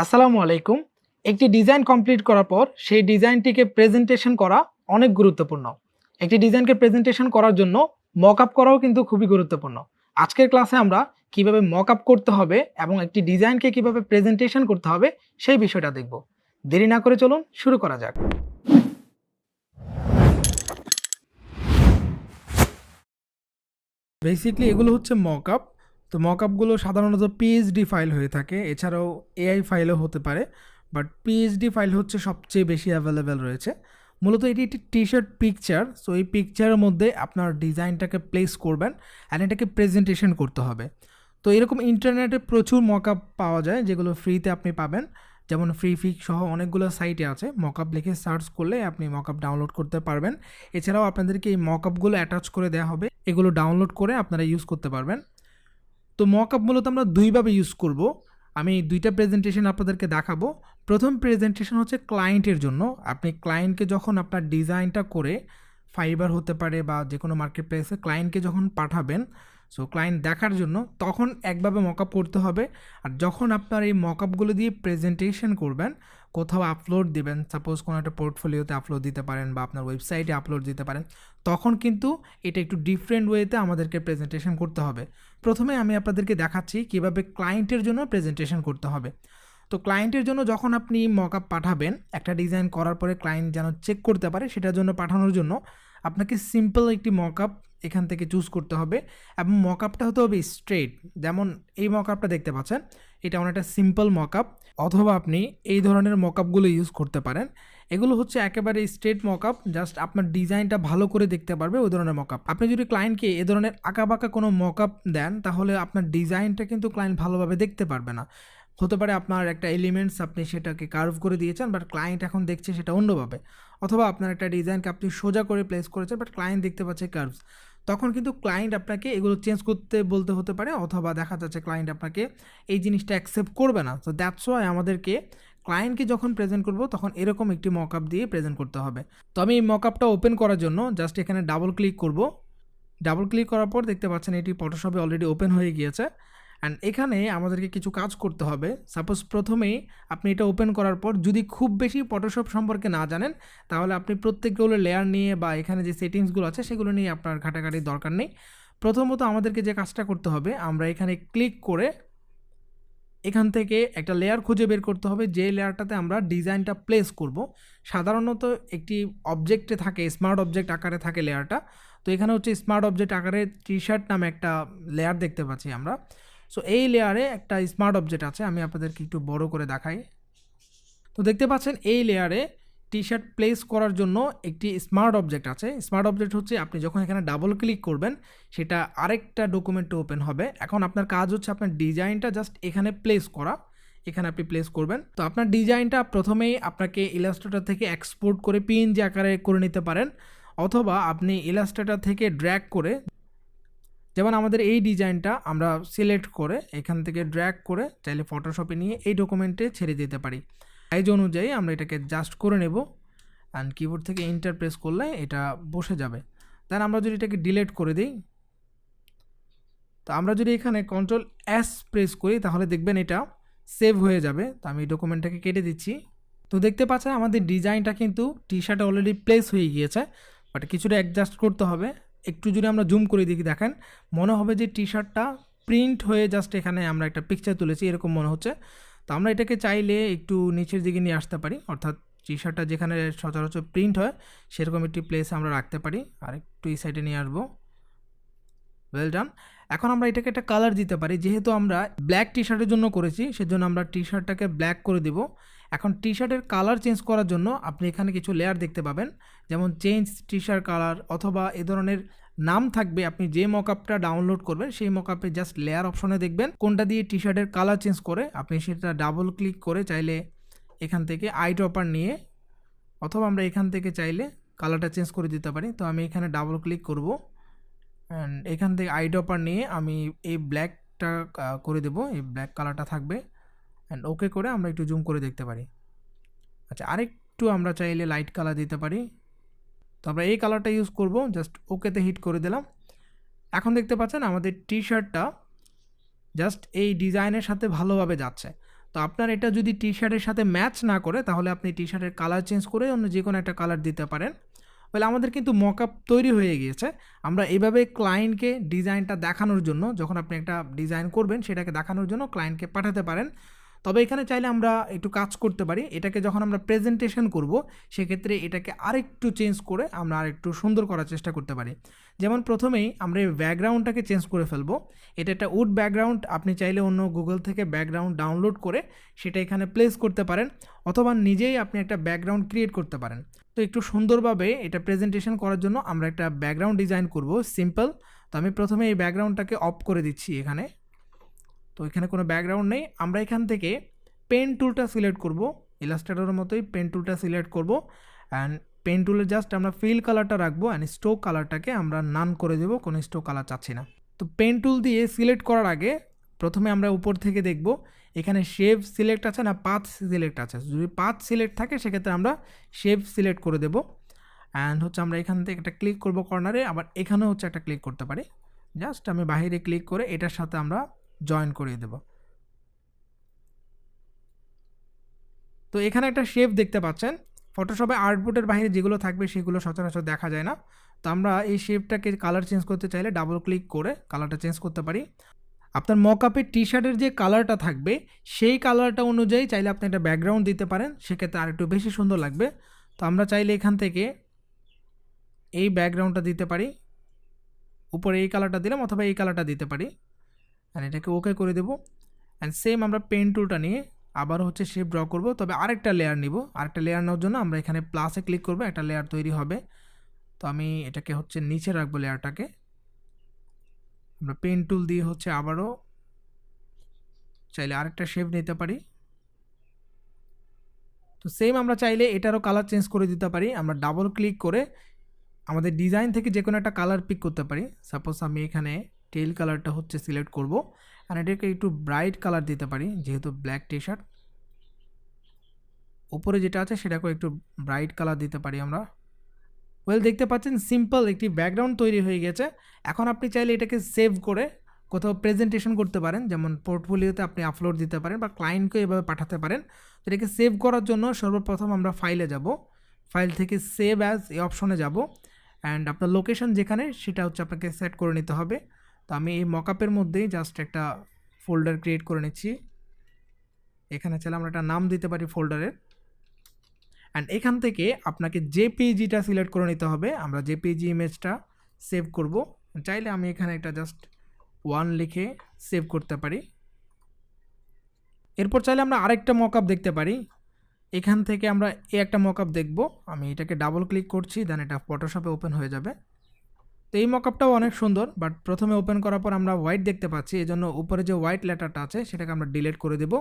আসসালামু আলাইকুম। একটি ডিজাইন কমপ্লিট করার পর সেই ডিজাইনটিকে প্রেজেন্টেশন করা অনেক গুরুত্বপূর্ণ। একটি ডিজাইনকে প্রেজেন্টেশন করার জন্য মক আপ করাও কিন্তু খুবই গুরুত্বপূর্ণ। আজকের ক্লাসে আমরা কীভাবে মক আপ করতে হবে এবং একটি ডিজাইনকে কীভাবে প্রেজেন্টেশন করতে হবে সেই বিষয়টা দেখব। দেরি না করে চলুন শুরু করা যাক। বেসিকলি এগুলো হচ্ছে মক আপ তো মক আপগুলো সাধারণত পিএইচডি ফাইল হয়ে থাকে। এছাড়াও এআই ফাইলও হতে পারে বাট পিএইচডি ফাইল হচ্ছে সবচেয়ে বেশি অ্যাভেলেবেল রয়েছে। মূলত এটি একটি টি শার্ট পিকচার সো এই পিকচারের মধ্যে আপনার ডিজাইনটাকে প্লেস করবেন অ্যান্ড এটাকে প্রেজেন্টেশন করতে হবে। তো এরকম ইন্টারনেটে প্রচুর মক আপ পাওয়া যায়, যেগুলো ফ্রিতে আপনি পাবেন। যেমন ফ্রি ফিক সহ অনেকগুলো সাইটে আছে মক আপ লিখে সার্চ করলে আপনি মক আপ ডাউনলোড করতে পারবেন। এছাড়াও আপনাদেরকে এই মক আপগুলো অ্যাটাচ করে দেওয়া হবে, এগুলো ডাউনলোড করে আপনারা ইউজ করতে পারবেন। তো মক আপ মূলত আমরা দুইভাবে ইউজ করব। আমি দুইটা প্রেজেন্টেশন আপনাদেরকে দেখাবো। প্রথম প্রেজেন্টেশন হচ্ছে ক্লায়েন্টের জন্য। আপনি ক্লায়েন্টকে যখন আপনার ডিজাইনটা করে ফাইবার হতে পারে বা যে কোনো মার্কেট প্লেসে ক্লায়েন্টকে যখন পাঠাবেন সো ক্লায়েন্ট দেখার জন্য তখন একভাবে মকআপ করতে হবে। আর যখন আপনার এই মকআপগুলো দিয়ে প্রেজেন্টেশন করবেন কোথাও আপলোড দিবেন সাপোজ কোনো একটা পোর্টফোলিওতে আপলোড দিতে পারেন বা আপনার ওয়েবসাইটে আপলোড দিতে পারেন, তখন কিন্তু এটা একটু ডিফারেন্ট ওয়েতে আমাদেরকে প্রেজেন্টেশন করতে হবে। প্রথমে আমি আপনাদেরকে দেখাচ্ছি কীভাবে ক্লায়েন্টের জন্য প্রেজেন্টেশন করতে হবে। তো ক্লায়েন্টের জন্য যখন আপনি মক আপ পাঠাবেন, একটা ডিজাইন করার পরে ক্লায়েন্ট যেন চেক করতে পারে, সেটার জন্য পাঠানোর জন্য আপনাকে সিম্পল একটি মকআপ এখান থেকে চুজ করতে হবে এবং মকআপটা হতে হবে স্ট্রেট যেমন এই মকআপটা দেখতে পাচ্ছেন, এটা অনেকটা সিম্পল মকআপ অথবা আপনি এই ধরনের মকআপগুলো ইউজ করতে পারেন। এগুলো হচ্ছে একেবারে স্ট্রেট মকআপ জাস্ট আপনার ডিজাইনটা ভালো করে দেখতে পারবে ওই ধরনের মকআপ আপনি যদি ক্লায়েন্টকে এ ধরনের আঁকাবাঁকা কোনো মকআপ দেন, তাহলে আপনার ডিজাইনটা কিন্তু ক্লায়েন্ট ভালোভাবে দেখতে পারবে না। হতে পারে আপনার একটা এলিমেন্টস আপনি সেটাকে কার্ভ করে দিয়েছেন বাট ক্লায়েন্ট এখন দেখছে সেটা অন্যভাবে। অথবা আপনার একটা ডিজাইনকে আপনি সোজা করে প্লেস করেছেন বাট ক্লায়েন্ট দেখতে পাচ্ছে কার্ভস তখন কিন্তু ক্লায়েন্ট আপনাকে এগুলো চেঞ্জ করতে বলতে হতে পারে অথবা দেখা যাচ্ছে ক্লায়েন্ট আপনাকে এই জিনিসটা অ্যাকসেপ্ট করবে না। তো দ্যাটস ওয়াই আমাদেরকে ক্লায়েন্টকে যখন প্রেজেন্ট করব, তখন এরকম একটি মক দিয়ে প্রেজেন্ট করতে হবে। তো আমি এই মক ওপেন করার জন্য জাস্ট এখানে ডাবল ক্লিক করব। ডাবল ক্লিক করার পর দেখতে পাচ্ছেন এটি ফটোশপে অলরেডি ওপেন হয়ে গিয়েছে। অ্যান্ড এখানে আমাদেরকে কিছু কাজ করতে হবে। সাপোজ প্রথমেই আপনি এটা ওপেন করার পর যদি খুব বেশি ফটোশপ সম্পর্কে না জানেন, তাহলে আপনি প্রত্যেকগুলো লেয়ার নিয়ে বা এখানে যে সেটিংসগুলো আছে, সেগুলো নিয়ে আপনার ঘাটাঘাটির দরকার নেই। প্রথমত আমাদেরকে যে কাজটা করতে হবে, আমরা এখানে ক্লিক করে এখান থেকে একটা লেয়ার খুঁজে বের করতে হবে। যে লেয়ারটাতে আমরা ডিজাইনটা প্লেস করব, সাধারণত একটি অবজেক্টে থাকে স্মার্ট অবজেক্ট আকারে থাকে লেয়ারটা তো এখানে হচ্ছে স্মার্ট অবজেক্ট আকারে টি শার্ট নামে একটা লেয়ার দেখতে পাচ্ছি আমরা। সো এই লেয়ারে একটা স্মার্ট অবজেক্ট আছে, আমি আপনাদেরকে একটু বড় করে দেখাই। তো দেখতে পাচ্ছেন, এই লেয়ারে টি শার্ট প্লেস করার জন্য একটি স্মার্ট অবজেক্ট আছে। স্মার্ট অবজেক্ট হচ্ছে আপনি যখন এখানে ডাবল ক্লিক করবেন, সেটা আরেকটা ডকুমেন্টে ওপেন হবে। এখন আপনার কাজ হচ্ছে আপনার ডিজাইনটা জাস্ট এখানে প্লেস করা। এখানে আপনি প্লেস করবেন। তো আপনার ডিজাইনটা প্রথমেই আপনাকে ইলাস্ট্রেটর থেকে এক্সপোর্ট করে পিএনজি আকারে করে নিতে পারেন, অথবা আপনি ইলাস্ট্রেটর থেকে ড্র্যাগ করে যেমন আমাদের এই ডিজাইনটা আমরা সিলেক্ট করে এখান থেকে ড্র্যাগ করে চাইলে ফটোশপে নিয়ে এই ডকুমেন্টে ছেড়ে দিতে পারি। সাইজ অনুযায়ী আমরা এটাকে জাস্ট করে নেব অ্যান্ড কিবোর্ড থেকে ইন্টার প্রেস করলে এটা বসে যাবে। দেন আমরা যদি এটাকে ডিলেট করে দিই, তো আমরা যদি এখানে কন্ট্রোল এস প্রেস করি তাহলে দেখবেন এটা সেভ হয়ে যাবে। তো আমি এই ডকুমেন্টটাকে কেটে দিচ্ছি। তো দেখতে পাচ্ছেন আমাদের ডিজাইনটা কিন্তু টি শার্টে অলরেডি প্লেস হয়ে গিয়েছে বাট কিছুটা অ্যাডজাস্ট করতে হবে। একটু যদি আমরা জুম করে দেখি, দেখেন, মনে হবে যে টি শার্টটা প্রিন্ট হয়ে জাস্ট এখানে আমরা একটা পিকচার তুলেছি, এরকম মনে হচ্ছে। তো আমরা এটাকে চাইলে একটু নিচের দিকে নিয়ে আসতে পারি, অর্থাৎ টি শার্টটা যেখানে সচরাচর প্রিন্ট হয়, সেরকম একটি প্লেস আমরা রাখতে পারি। আর একটু এই সাইডে নিয়ে আসব। ওয়েল ডান এখন আমরা এটাকে একটা কালার দিতে পারি, যেহেতু আমরা ব্ল্যাক টি শার্টের জন্য করেছি, সেজন্য আমরা টি শার্টটাকে ব্ল্যাক করে দেব। এখন টি শার্টের কালার চেঞ্জ করার জন্য আপনি এখানে কিছু লেয়ার দেখতে পাবেন। যেমন চেঞ্জ টি শার্ট কালার অথবা এ ধরনের নাম থাকবে, আপনি যে মকআপটা ডাউনলোড করবেন, সেই মকআপে জাস্ট লেয়ার অপশনে দেখবেন। কোনটা দিয়ে টি শার্টের কালার চেঞ্জ করে, আপনি সেটা ডাবল ক্লিক করে চাইলে এখান থেকে আই ড্রপার নিয়ে অথবা আমরা এখান থেকে চাইলে কালারটা চেঞ্জ করে দিতে পারি। তো আমি এখানে ডাবল ক্লিক করব অ্যান্ড এখান থেকে আই ড্রপার নিয়ে আমি এই ব্ল্যাকটা করে দেব। এই ব্ল্যাক কালারটা থাকবে। অ্যান্ড ওকে করে আমরা একটু জুম করে দেখতে পারি। আচ্ছা আরেকটু আমরা চাইলে লাইট কালার দিতে পারি। তো আমরা এই কালারটা ইউজ করব জাস্ট ওকেতে হিট করে দিলাম। এখন দেখতে পাচ্ছেন আমাদের টি শার্টটা জাস্ট এই ডিজাইনের সাথে ভালোভাবে যাচ্ছে। তো আপনার এটা যদি টি শার্টের সাথে ম্যাচ না করে, তাহলে আপনি টি শার্টের কালার চেঞ্জ করে অন্য যে কোনো একটা কালার দিতে পারেন। বলে আমাদের কিন্তু মকআপ তৈরি হয়ে গিয়েছে। আমরা এভাবে ক্লায়েন্টকে ডিজাইনটা দেখানোর জন্য, যখন আপনি একটা ডিজাইন করবেন, সেটাকে দেখানোর জন্য ক্লায়েন্টকে পাঠাতে পারেন। তবে এখানে চাইলে আমরা একটু কাজ করতে পারি। এটাকে যখন আমরা প্রেজেন্টেশন করব, সেক্ষেত্রে এটাকে আরেকটু চেঞ্জ করে আমরা আরেকটু সুন্দর করার চেষ্টা করতে পারি। যেমন প্রথমেই আমরা এই ব্যাকগ্রাউন্ডটাকে চেঞ্জ করে ফেলব। এটা একটা উড ব্যাকগ্রাউন্ড আপনি চাইলে অন্য গুগল থেকে ব্যাকগ্রাউন্ড ডাউনলোড করে সেটা এখানে প্লেস করতে পারেন, অথবা নিজেই আপনি একটা ব্যাকগ্রাউন্ড ক্রিয়েট করতে পারেন। তো একটু সুন্দরভাবে এটা প্রেজেন্টেশন করার জন্য আমরা একটা ব্যাকগ্রাউন্ড ডিজাইন করব সিম্পল তো আমি প্রথমে এই ব্যাকগ্রাউন্ডটাকে অফ করে দিচ্ছি এখানে। তো এখানে কোনো ব্যাকগ্রাউন্ড নেই। আমরা এখান থেকে পেন টুলটা সিলেক্ট করব। ইলাস্ট্রেটরের মতোই পেন টুলটা সিলেক্ট করব। অ্যান্ড পেন টুলে জাস্ট আমরা ফিল কালারটা রাখব অ্যান্ড স্টোক কালারটাকে আমরা নান করে দেবো, কোনো স্টোক কালার চাচ্ছি না। তো পেন টুল দিয়ে সিলেক্ট করার আগে প্রথমে আমরা উপর থেকে দেখব, এখানে শেপ সিলেক্ট আছে না পাথ সিলেক্ট আছে। যদি পাথ সিলেক্ট থাকে, সেক্ষেত্রে আমরা শেপ সিলেক্ট করে দেবো। অ্যান্ড হচ্ছে আমরা এখান থেকে একটা ক্লিক করব কর্নারে আবার এখানেও হচ্ছে একটা ক্লিক করতে পারি। জাস্ট আমি বাইরে ক্লিক করে এটার সাথে আমরা জয়েন করিয়ে দেব। তো এখানে একটা শেপ দেখতে পাচ্ছেন। ফটোশপে আর্টবোর্ডের বাইরে যেগুলো থাকবে সেগুলো সচরাচর দেখা যায় না। তো আমরা এই শেপটাকে কালার চেঞ্জ করতে চাইলে ডাবল ক্লিক করে কালারটা চেঞ্জ করতে পারি। আপনার মকআপের টি শার্টের যে কালারটা থাকবে, সেই কালারটা অনুযায়ী চাইলে আপনি একটা ব্যাকগ্রাউন্ড দিতে পারেন। সেক্ষেত্রে আর একটু বেশি সুন্দর লাগবে। তো আমরা চাইলে এখান থেকে এই ব্যাকগ্রাউন্ডটা দিতে পারি। উপরে এই কালারটা দিলাম অথবা এই কালারটা দিতে পারি। অ্যান্ড এটাকে ওকে করে দেবো। অ্যান্ড সেম আমরা পেন টুলটা নিয়ে আবার হচ্ছে শেপ ড্র করব। তবে আরেকটা লেয়ার নিব। আরেকটা লেয়ার নেওয়ার জন্য আমরা এখানে প্লাসে ক্লিক করব। একটা লেয়ার তৈরি হবে। তো আমি এটাকে হচ্ছে নিচে রাখব লেয়ারটাকে আমরা পেন টুল দিয়ে হচ্ছে আবারও চাইলে আরেকটা শেপ নিতে পারি। তো সেম আমরা চাইলে এটারও কালার চেঞ্জ করে দিতে পারি। আমরা ডাবল ক্লিক করে আমাদের ডিজাইন থেকে যে কোনো একটা কালার পিক করতে পারি। সাপোজ আমি এখানে টেল কালারটা হচ্ছে সিলেক্ট করব। আর এটাকে একটু ব্রাইট কালার দিতে পারি, যেহেতু ব্ল্যাক টি শার্ট উপরে যেটা আছে সেটাকেও একটু ব্রাইট কালার দিতে পারি আমরা। ওয়েল দেখতে পাচ্ছেন সিম্পল একটি ব্যাকগ্রাউন্ড তৈরি হয়ে গেছে। এখন আপনি চাইলে এটাকে সেভ করে কোথাও প্রেজেন্টেশন করতে পারেন, যেমন পোর্টফোলিওতে আপনি আপলোড দিতে পারেন বা ক্লায়েন্টকে এভাবে পাঠাতে পারেন। তো এটাকে সেভ করার জন্য সর্বপ্রথম আমরা ফাইলে যাব। ফাইল থেকে সেভ অ্যাজ এই অপশনে যাব। অ্যান্ড আপনার লোকেশন যেখানে, সেটা হচ্ছে আপনাকে সেট করে নিতে হবে। তো আমি এই মকআপের মধ্যেই জাস্ট একটা ফোল্ডার ক্রিয়েট করে নিচ্ছি। এখানে চাইলে আমরা একটা নাম দিতে পারি ফোল্ডারের অ্যান্ড এখান থেকে আপনাকে যে পেজিটা সিলেক্ট করে নিতে হবে। আমরা যে পেজি ইমেজটা সেভ করব। চাইলে আমি এখানে একটা জাস্ট ওয়ান লিখে সেভ করতে পারি। এরপর চাইলে আমরা আরেকটা মকআপ দেখতে পারি। এখান থেকে আমরা এ একটা মকআপ দেখব। আমি এটাকে ডাবল ক্লিক করছি দেন এটা ফটোশপে ওপেন হয়ে যাবে। তো এই মকআপটাও অনেক সুন্দর বাট প্রথমে ওপেন করার পর আমরা হোয়াইট দেখতে পাচ্ছি এই জন্য উপরে যে হোয়াইট লেটারটা আছে, সেটাকে আমরা ডিলিট করে দেবো।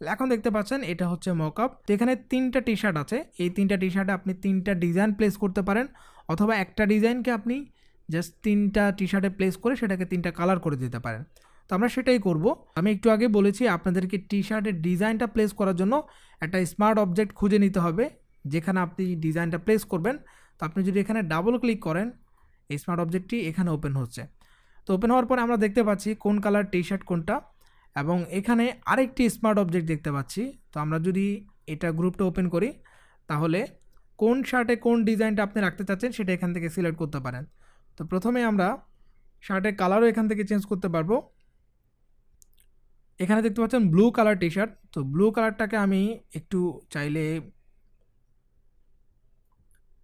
এখন দেখতে পাচ্ছেন, এটা হচ্ছে মকআপ তো এখানে তিনটা টি শার্ট আছে, এই তিনটা টি শার্টে আপনি তিনটা ডিজাইন প্লেস করতে পারেন, অথবা একটা ডিজাইনকে আপনি জাস্ট তিনটা টি শার্টে প্লেস করে সেটাকে তিনটা কালার করে দিতে পারেন। তো আমরা সেটাই করব। আমি একটু আগে বলেছি, আপনাদেরকে টি শার্টের ডিজাইনটা প্লেস করার জন্য একটা স্মার্ট অবজেক্ট খুঁজে নিতে হবে, যেখানে আপনি ডিজাইনটা প্লেস করবেন। তো আপনি যদি এখানে ডাবল ক্লিক করেন এই স্মার্ট অবজেক্টটি এখানে ওপেন হচ্ছে। তো ওপেন হওয়ার পরে আমরা দেখতে পাচ্ছি কোন কালার টি শার্ট কোনটা এবং এখানে আরেকটি স্মার্ট অবজেক্ট দেখতে পাচ্ছি। তো আমরা যদি এটা গ্রুপটা ওপেন করি, তাহলে কোন শার্টে কোন ডিজাইনটা আপনি রাখতে চাচ্ছেন সেটা এখান থেকে সিলেক্ট করতে পারেন। তো প্রথমে আমরা শার্টের কালারও এখান থেকে চেঞ্জ করতে পারব। এখানে দেখতে পাচ্ছেন ব্লু কালার টি শার্ট তো ব্লু কালারটাকে আমি একটু চাইলে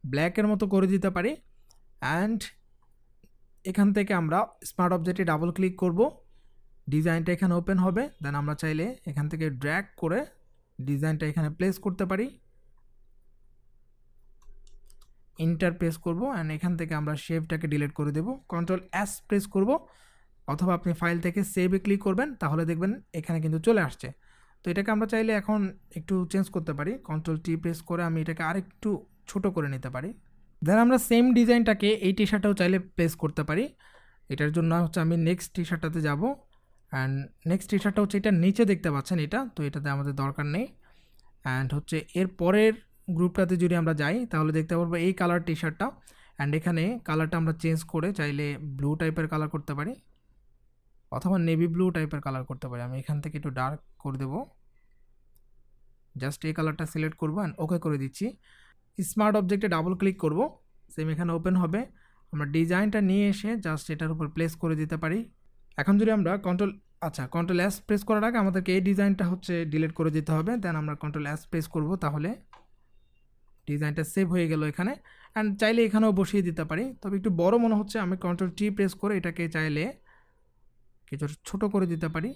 ব্ল্যাকের মতো করে দিতে পারি। অ্যান্ড এখান থেকে আমরা স্মার্ট অবজেক্টে ডাবল ক্লিক করব। ডিজাইনটা এখানে ওপেন হবে। দেন আমরা চাইলে এখান থেকে ড্র্যাগ করে ডিজাইনটা এখানে প্লেস করতে পারি। ইন্টার প্রেস করব অ্যান্ড এখান থেকে আমরা শেপটাকে ডিলিট করে দেব। কন্ট্রোল অ্যাস প্রেস করব। অথবা আপনি ফাইল থেকে সেভে ক্লিক করবেন, তাহলে দেখবেন এখানে কিন্তু চলে আসছে। তো এটাকে আমরা চাইলে এখন একটু চেঞ্জ করতে পারি। কন্ট্রোল টি প্রেস করে আমি এটাকে আরেকটু ছোট করে নিতে পারি। দেন আমরা সেম ডিজাইনটাকে এই টি শার্টটাও চাইলে প্লেস করতে পারি। এটার জন্য হচ্ছে আমি নেক্সট টি শার্টটাতে যাব। অ্যান্ড নেক্সট টি শার্টটা হচ্ছে এটা নিচে দেখতে পাচ্ছেন এটা, তো এটাতে আমাদের দরকার নেই। অ্যান্ড হচ্ছে এর পরের গ্রুপটাতে যদি আমরা যাই, তাহলে দেখতে পারব এই কালার টি শার্টটা অ্যান্ড এখানে কালারটা আমরা চেঞ্জ করে চাইলে ব্লু টাইপের কালার করতে পারি। অথবা নেভি ব্লু টাইপের কালার করতে পারি। আমি এখান থেকে একটু ডার্ক করে দেবো। জাস্ট এই কালারটা সিলেক্ট করব অ্যান্ড ওকে করে দিচ্ছি। স্মার্ট অবজেক্টে ডাবল ক্লিক করব। সেম এখানে ওপেন হবে। আমরা ডিজাইনটা নিয়ে এসে জাস্ট এটার উপর প্লেস করে দিতে পারি। এখন যদি আমরা কন্ট্রোল আচ্ছা কন্ট্রোল এস প্রেস করার আগে আমাদেরকে এই ডিজাইনটা হচ্ছে ডিলিট করে দিতে হবে। দেন আমরা কন্ট্রোল এস প্রেস করব তাহলে ডিজাইনটা সেভ হয়ে গেল এখানে। অ্যান্ড চাইলে এখানেও বসিয়ে দিতে পারি। তবে একটু বড় মনে হচ্ছে আমি কন্ট্রোল টি প্রেস করে এটাকে চাইলে কিছু ছোট করে দিতে পারি।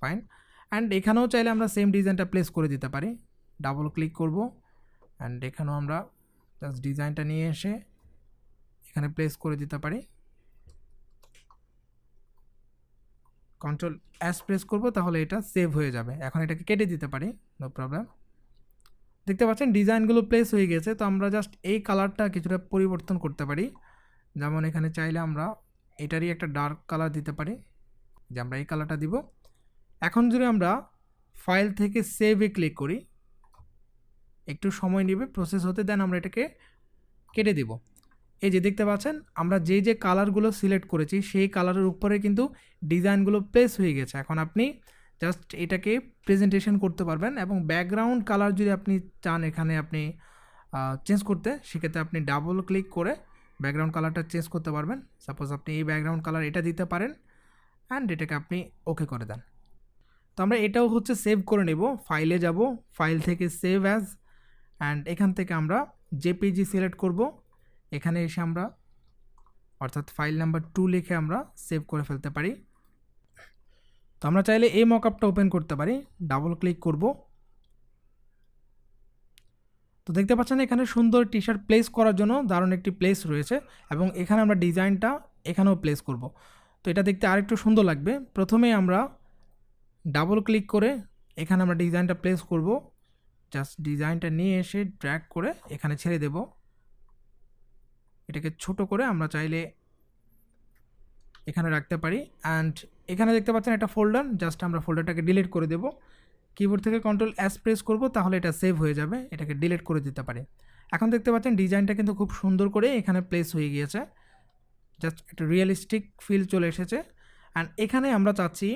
ফাইন অ্যান্ড এখানেও চাইলে আমরা সেম ডিজাইনটা প্লেস করে দিতে পারি। ডাবল ক্লিক করব অ্যান্ড এখানেও আমরা জাস্ট ডিজাইনটা নিয়ে এসে এখানে প্লেস করে দিতে পারি। কন্ট্রোল অ্যাস প্রেস করব তাহলে এটা সেভ হয়ে যাবে। এখন এটাকে কেটে দিতে পারি নো প্রবলেম দেখতে পাচ্ছেন ডিজাইনগুলো প্লেস হয়ে গেছে, তো আমরা জাস্ট এই কালারটা কিছুটা পরিবর্তন করতে পারি। যেমন এখানে চাইলে আমরা এটারই একটা ডার্ক কালার দিতে পারি, যে আমরা এই কালারটা দিব। এখন যদি আমরা ফাইল থেকে সেভে ক্লিক করি একটু সময় নেবে প্রসেস হতে দেন আমরা এটাকে কেটে দিব। এই যে দেখতে পাচ্ছেন, আমরা যে যে কালারগুলো সিলেক্ট করেছি, সেই কালারের উপরে কিন্তু ডিজাইনগুলো প্লেস হয়ে গেছে। এখন আপনি জাস্ট এটাকে প্রেজেন্টেশন করতে পারবেন এবং ব্যাকগ্রাউন্ড কালার যদি আপনি চান এখানে আপনি চেঞ্জ করতে, সেক্ষেত্রে আপনি ডাবল ক্লিক করে ব্যাকগ্রাউন্ড কালারটা চেঞ্জ করতে পারবেন। সাপোজ আপনি এই ব্যাকগ্রাউন্ড কালার এটা দিতে পারেন অ্যান্ড এটাকে আপনি ওকে করে দেন। তো আমরা এটাও হচ্ছে সেভ করে নেব। ফাইলে যাব ফাইল থেকে সেভ অ্যাজ অ্যান্ড এখান থেকে আমরা জেপিজি সিলেক্ট করব। এখানে এসে আমরা অর্থাৎ ফাইল নাম্বার টু লিখে আমরা সেভ করে ফেলতে পারি। তো আমরা চাইলে এই মকআপটা ওপেন করতে পারি। ডাবল ক্লিক করব। তো দেখতে পাচ্ছেন এখানে সুন্দর টি শার্ট প্লেস করার জন্য দারুণ একটি প্লেস রয়েছে এবং এখানে আমরা ডিজাইনটা এখানেও প্লেস করব। তো এটা দেখতে আরেকটু সুন্দর লাগবে। প্রথমে আমরা ডাবল ক্লিক করে এখানে আমরা ডিজাইনটা প্লেস করব। জাস্ট ডিজাইনটা নিয়ে এসে ড্র্যাগ করে এখানে ছেড়ে দেব। এটাকে ছোট করে আমরা চাইলে এখানে রাখতে পারি। অ্যান্ড এখানে দেখতে পাচ্ছেন একটা ফোল্ডার জাস্ট আমরা ফোল্ডারটাকে ডিলিট করে দেব। কিবোর্ড থেকে কন্ট্রোল অ্যাস প্রেস করব, তাহলে এটা সেভ হয়ে যাবে। এটাকে ডিলিট করে দিতে পারি। এখন দেখতে পাচ্ছেন ডিজাইনটা কিন্তু খুব সুন্দর করে এখানে প্লেস হয়ে গিয়েছে। জাস্ট একটা রিয়েলিস্টিক ফিল চলে এসেছে। অ্যান্ড এখানে আমরা চাচ্ছি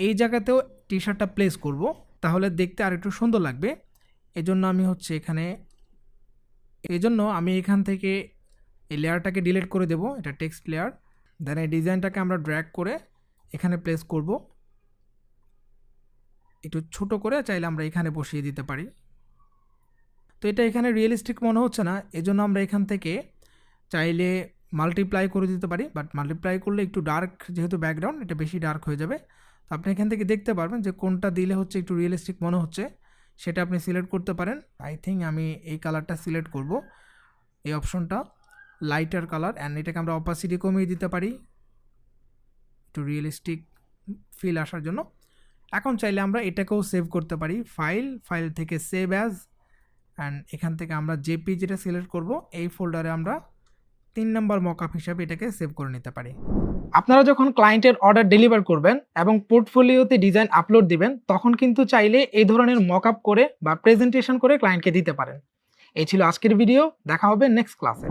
এই জায়গাতেও টি শার্টটা প্লেস করব। তাহলে দেখতে আর একটু সুন্দর লাগবে। এজন্য আমি হচ্ছে এখানে এই জন্য আমি এখান থেকে এই লেয়ারটাকে ডিলিট করে দেব, এটা টেক্সট লেয়ার। দেন এই ডিজাইনটাকে আমরা ড্র্যাগ করে এখানে প্লেস করব। একটু ছোট করে, চাইলে আমরা এখানে বসিয়ে দিতে পারি। তো এটা এখানে রিয়েলিস্টিক মনে হচ্ছে না, এজন্য আমরা এখান থেকে চাইলে মাল্টিপ্লাই করে দিতে পারি। বাট মাল্টিপ্লাই করলে একটু ডার্ক যেহেতু ব্যাকগ্রাউন্ড এটা বেশি ডার্ক হয়ে যাবে। তো আপনি এখান থেকে দেখতে পারবেন যে কোনটা দিলে হচ্ছে একটু রিয়েলিস্টিক মনে হচ্ছে। সেটা আপনি সিলেক্ট করতে পারেন। আই থিঙ্ক আমি এই কালারটা সিলেক্ট করব। এই অপশনটা লাইটার কালার অ্যান্ড এটাকে আমরা অপাসিটি কমিয়ে দিতে পারি। একটু রিয়েলিস্টিক ফিল আসার জন্য। এখন চাইলে আমরা এটাকেও সেভ করতে পারি। ফাইল ফাইল থেকে সেভ অ্যাজ অ্যান্ড এখান থেকে আমরা জেপি যেটা সিলেক্ট করব, এই ফোল্ডারে আমরা তিন নম্বর মকআপ হিসাবে এটাকে সেভ করে নিতে পারি। আপনারা যখন ক্লায়েন্টের অর্ডার ডেলিভার করবেন এবং পোর্টফোলিওতে ডিজাইন আপলোড দিবেন, তখন কিন্তু চাইলে এই ধরনের মকআপ করে বা প্রেজেন্টেশন করে ক্লায়েন্টকে দিতে পারেন। এই ছিল আজকের ভিডিও দেখা হবে নেক্সট ক্লাসে